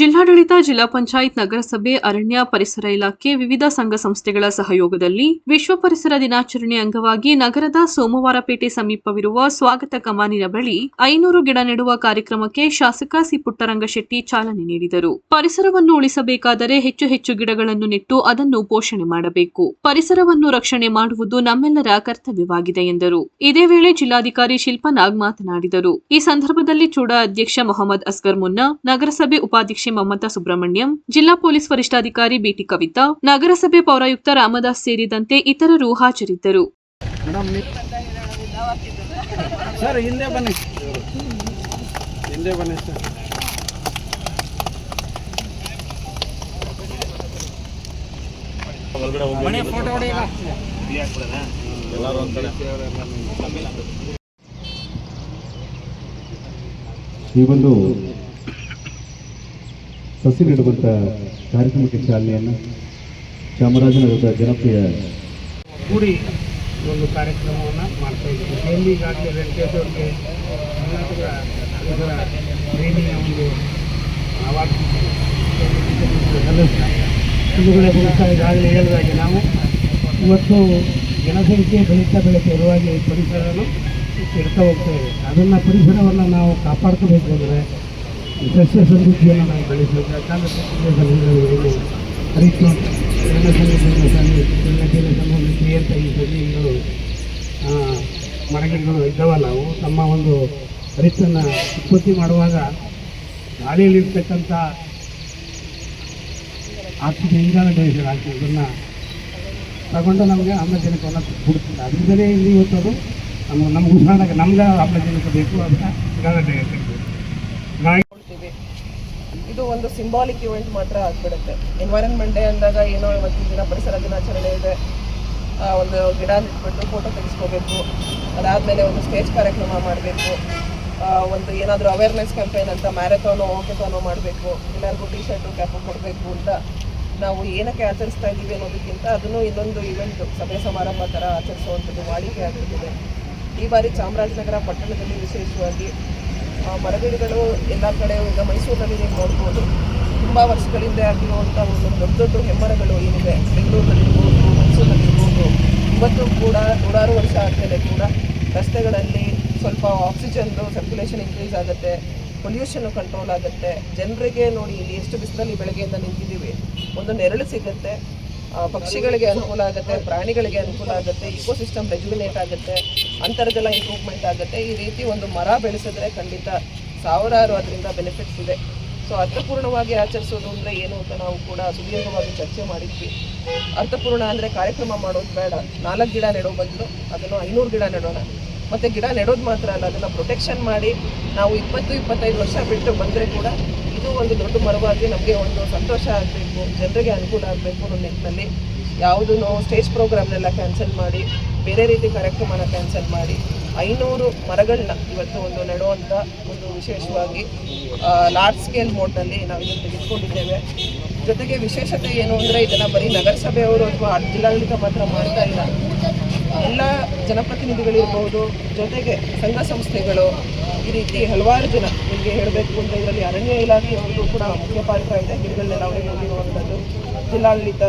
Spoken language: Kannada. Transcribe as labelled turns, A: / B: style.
A: ಜಿಲ್ಲಾಡಳಿತ, ಜಿಲ್ಲಾ ಪಂಚಾಯತ್, ನಗರಸಭೆ, ಅರಣ್ಯ ಪರಿಸರ ಇಲಾಖೆ, ವಿವಿಧ ಸಂಘ ಸಂಸ್ಥೆಗಳ ಸಹಯೋಗದಲ್ಲಿ ವಿಶ್ವ ಪರಿಸರ ದಿನಾಚರಣೆ ಅಂಗವಾಗಿ ನಗರದ ಸೋಮವಾರಪೇಟೆ ಸಮೀಪವಿರುವ ಸ್ವಾಗತ ಕಮಾನಿನ ಬಳಿ ಐನೂರು ಗಿಡ ನೆಡುವ ಕಾರ್ಯಕ್ರಮಕ್ಕೆ ಶಾಸಕ ಸಿ ಪುಟ್ಟರಂಗಶೆಟ್ಟಿ ಚಾಲನೆ ನೀಡಿದರು. ಪರಿಸರವನ್ನು ಉಳಿಸಬೇಕಾದರೆ ಹೆಚ್ಚು ಹೆಚ್ಚು ಗಿಡಗಳನ್ನು ನೆಟ್ಟು ಅದನ್ನು ಪೋಷಣೆ ಮಾಡಬೇಕು. ಪರಿಸರವನ್ನು ರಕ್ಷಣೆ ಮಾಡುವುದು ನಮ್ಮೆಲ್ಲರ ಕರ್ತವ್ಯವಾಗಿದೆ ಎಂದರು. ಇದೇ ವೇಳೆ ಜಿಲ್ಲಾಧಿಕಾರಿ ಶಿಲ್ಪನಾಗ್ ಮಾತನಾಡಿದರು. ಈ ಸಂದರ್ಭದಲ್ಲಿ ಚೂಡಾ ಅಧ್ಯಕ್ಷ ಮೊಹಮ್ಮದ್ ಅಸ್ಗರ್ ಮುನ್ನಾ ನಗರಸಭೆ ಉಪಾಧ್ಯಕ್ಷೆ ಮಮತಾ ಸುಬ್ರಹ್ಮಣ್ಯಂ ಜಿಲ್ಲಾ ಪೊಲೀಸ್ ವರಿಷ್ಠಾಧಿಕಾರಿ ಬಿಟಿ ಕವಿತಾ ನಗರಸಭೆ ಪೌರಾಯುಕ್ತ ರಾಮದಾಸ್ ಸೇರಿದಂತೆ ಇತರರು ಹಾಜರಿದ್ದರು.
B: ಸರ್ ಹಿಂದೆ ಬನ್ನಿ. ಹಿಂದೆ ಬನ್ನಿ ಸರ್.
C: ಈ ಒಂದು ಸಸಿ ನೆಡುವಂಥ ಕಾರ್ಯಕ್ರಮಕ್ಕೆ ಚಾಲನೆಯನ್ನು ಚಾಮರಾಜನಗರದ ಜನಪ್ರಿಯ
D: ಕೂಡಿ ಒಂದು ಕಾರ್ಯಕ್ರಮವನ್ನು ಮಾಡ್ತಾ ಇದ್ದೀವಿ. ಎಲ್ಲಿ ಈಗಾಗಲೇ ವೆಂಕಟೇಶ್ವರಿಗೆ ಕರ್ನಾಟಕ ಪರಿಸರ ಪ್ರೇಮಿಯ ಒಂದು ಅವಾರ್ಡ್ ಹಿಂದುಗಡೆ ಬಹುಶಃ ಈಗಾಗಲೇ ಹೇಳಿದಾಗೆ ನಾವು ಇವತ್ತು ಜನಸಂಖ್ಯೆ ಬೆಳೀತಾ ಬೆಳೀತಾ ಇರುವಾಗೆ ಪರಿಸರನು ಕೆಡ್ತಾ ಹೋಗ್ತಾ ಇದೆ. ಅದನ್ನು ಪರಿಸರವನ್ನು ನಾವು ಕಾಪಾಡ್ಕೋಬೇಕು ಅಂದರೆ ಸಸ್ಯ ಸಮೃದ್ಧಿಯನ್ನು ನಾವು ಬೆಳೆಸಬೇಕು ಯಾಕಂದರೆ ಸಸ್ಯ ಹರಿತು ಜನಸಂಖ್ಯೆ ಸಂಬಂಧಿಸಿ ಅಂತ ಈ ಸಸಿಗಳು ಮರಗಿಡಗಳು ಇದ್ದಾವಲ್ಲ ಅವು ತಮ್ಮ ಒಂದು ರೈತನ್ನು ಉತ್ಪತ್ತಿ ಮಾಡುವಾಗ ಗಾಳಿಯಲ್ಲಿರ್ತಕ್ಕಂಥ ಆಕ್ಸಿಜನ್ ಇಂಧನ ಆಗ್ತದೆ ಅದನ್ನು ತಗೊಂಡು ನಮಗೆ ಆಮ್ಲಜನಕವನ್ನು ಕೊಡ್ತದೆ ಅದರಿಂದಲೇ ಇಲ್ಲಿ ಇವತ್ತು ಅದು ನಮ್ಗೆ ನಮ್ಗೆ ಉದಾಹರಣೆಗೆ ನಮ್ಗೆ ಆಮ್ಲಜನಕ ಬೇಕು ಅದನ್ನ ಇಂಗಾಲ
E: ಕೊಡ್ತೀವಿ ಇದು ಒಂದು ಸಿಂಬಾಲಿಕ್ ಇವೆಂಟ್ ಮಾತ್ರ ಆಗ್ಬಿಡುತ್ತೆ. ಎನ್ವೈರನ್ಮೆಂಟ್ ಡೇ ಅಂದಾಗ ಏನೋ ಇವತ್ತಿನ ದಿನ ಪರಿಸರ ದಿನಾಚರಣೆ ಇದೆ. ಒಂದು ಗಿಡ ನೆಟ್ಬಿಟ್ಟು ಫೋಟೋ ತೆಗೆಸ್ಕೋಬೇಕು. ಅದಾದಮೇಲೆ ಒಂದು ಸ್ಟೇಜ್ ಕಾರ್ಯಕ್ರಮ ಮಾಡಬೇಕು. ಒಂದು ಏನಾದರೂ ಅವೇರ್ನೆಸ್ ಕ್ಯಾಂಪೇನ್ ಅಂತ ಮ್ಯಾರಥಾನು ಓಕೆಥಾನು ಮಾಡಬೇಕು. ಎಲ್ಲರಿಗೂ ಟಿ ಶರ್ಟು ಕ್ಯಾಪು ಕೊಡಬೇಕು ಅಂತ ನಾವು ಏನಕ್ಕೆ ಆಚರಿಸ್ತಾ ಇದ್ದೀವಿ ಅನ್ನೋದಕ್ಕಿಂತ ಅದನ್ನು ಇನ್ನೊಂದು ಇವೆಂಟು ಸಭೆ ಸಮಾರಂಭ ಥರ ಆಚರಿಸುವಂಥದ್ದು ವಾಡಿಕೆ ಆಗ್ಬಿಟ್ಟಿದೆ. ಈ ಬಾರಿ ಚಾಮರಾಜನಗರ ಪಟ್ಟಣದಲ್ಲಿ ವಿಶೇಷವಾಗಿ ಮರಗಿಡಗಳು ಎಲ್ಲ ಕಡೆ ಈಗ ಮೈಸೂರಿನಲ್ಲಿ ನೀವು ನೋಡ್ಬೋದು. ತುಂಬ ವರ್ಷಗಳಿಂದ ಆಗಿರುವಂಥ ಒಂದು ದೊಡ್ಡ ದೊಡ್ಡ ಹೆಮ್ಮರಗಳು ಏನಿದೆ. ಬೆಂಗಳೂರಿನಲ್ಲಿರ್ಬೋದು ಮೈಸೂರಿನಲ್ಲಿರ್ಬೋದು ಇವತ್ತು ಕೂಡ ನೂರಾರು ವರ್ಷ ಆದಮೇಲೆ ಕೂಡ ರಸ್ತೆಗಳಲ್ಲಿ ಸ್ವಲ್ಪ ಆಕ್ಸಿಜನ್ದು ಸರ್ಕ್ಯುಲೇಷನ್ ಇನ್ಕ್ರೀಸ್ ಆಗುತ್ತೆ. ಪೊಲ್ಯೂಷನ್ನು ಕಂಟ್ರೋಲ್ ಆಗುತ್ತೆ. ಜನರಿಗೆ ನೋಡಿ ಇಲ್ಲಿ ಎಷ್ಟು ಬಿಸಿಲಲ್ಲಿ ಬೆಳಗ್ಗೆಯಿಂದ ನಿಂತಿದ್ದೀವಿ. ಒಂದು ನೆರಳು ಸಿಗುತ್ತೆ. ಪಕ್ಷಿಗಳಿಗೆ ಅನುಕೂಲ ಆಗುತ್ತೆ, ಪ್ರಾಣಿಗಳಿಗೆ ಅನುಕೂಲ ಆಗುತ್ತೆ ಇಕೋಸಿಸ್ಟಮ್ ರೆಜುವಿನೇಟ್ ಆಗುತ್ತೆ. ಅಂತರ್ಜಲ ಇಂಪ್ರೂವ್ಮೆಂಟ್ ಆಗುತ್ತೆ. ಈ ರೀತಿ ಒಂದು ಮರ ಬೆಳೆಸಿದ್ರೆ ಖಂಡಿತ ಸಾವಿರಾರು ಅದರಿಂದ ಬೆನಿಫಿಟ್ಸ್ ಇದೆ. ಸೊ ಅರ್ಥಪೂರ್ಣವಾಗಿ ಆಚರಿಸೋದು ಅಂದರೆ ಏನು ಅಂತ ನಾವು ಕೂಡ ಸುದೀರ್ಘವಾಗಿ ಚರ್ಚೆ ಮಾಡಿದ್ವಿ. ಅರ್ಥಪೂರ್ಣ ಅಂದರೆ ಕಾರ್ಯಕ್ರಮ ಮಾಡೋದು ಬೇಡ. ನಾಲ್ಕು ಗಿಡ ನೆಡೋ ಬದಲು ಅದನ್ನು ಐನೂರು ಗಿಡ ನೆಡೋಣ. ಮತ್ತು ಗಿಡ ನೆಡೋದು ಮಾತ್ರ ಅಲ್ಲ, ಅದನ್ನು ಪ್ರೊಟೆಕ್ಷನ್ ಮಾಡಿ ನಾವು ಇಪ್ಪತ್ತು, ಇಪ್ಪತ್ತೈದು ವರ್ಷ ಬಿಟ್ಟು ಬಂದರೆ ಕೂಡ ಇದು ಒಂದು ದೊಡ್ಡ ಮರವಾಗಿ ನಮಗೆ ಒಂದು ಸಂತೋಷ ಆಗಬೇಕು, ಜನರಿಗೆ ಅನುಕೂಲ ಆಗಬೇಕು ಅನ್ನೋ ನಿಟ್ಟಿನಲ್ಲಿ ಯಾವುದೂ ಸ್ಟೇಜ್ ಪ್ರೋಗ್ರಾಮ್ನೆಲ್ಲ ಕ್ಯಾನ್ಸಲ್ ಮಾಡಿ ಬೇರೆ ರೀತಿ ಕಾರ್ಯಕ್ರಮನ ಕ್ಯಾನ್ಸಲ್ ಮಾಡಿ ಐನೂರು ಮರಗಳನ್ನ ಇವತ್ತು ಒಂದು ನೆಡುವಂಥ ಒಂದು ವಿಶೇಷವಾಗಿ ಲಾರ್ಜ್ ಸ್ಕೇಲ್ ಮೋಡ್ನಲ್ಲಿ ನಾವು ಇದನ್ನು ತೆಗೆದುಕೊಂಡಿದ್ದೇವೆ. ಜೊತೆಗೆ ವಿಶೇಷತೆ ಏನು ಅಂದರೆ ಇದನ್ನು ಬರೀ ನಗರಸಭೆಯವರು ಅಥವಾ ಜಿಲ್ಲಾಡಳಿತ ಮಾತ್ರ ಮಾಡ್ತಾ ಇಲ್ಲ. ಎಲ್ಲ ಜನಪ್ರತಿನಿಧಿಗಳಿರ್ಬೋದು, ಜೊತೆಗೆ ಸಂಘ ಸಂಸ್ಥೆಗಳು ಈ ರೀತಿ ಹಲವಾರು ಜನ ನಿಮಗೆ ಹೇಳಬೇಕು ಅಂತ ಇದರಲ್ಲಿ ಅರಣ್ಯ ಇಲಾಖೆಯವರು ಕೂಡ ಮುಖ್ಯ ಪಾತ್ರ ಇದೆ. ಗಿಡಗಳನ್ನೆಲ್ಲ ಅವರಿಗೆ ಜಿಲ್ಲಾಡಳಿತ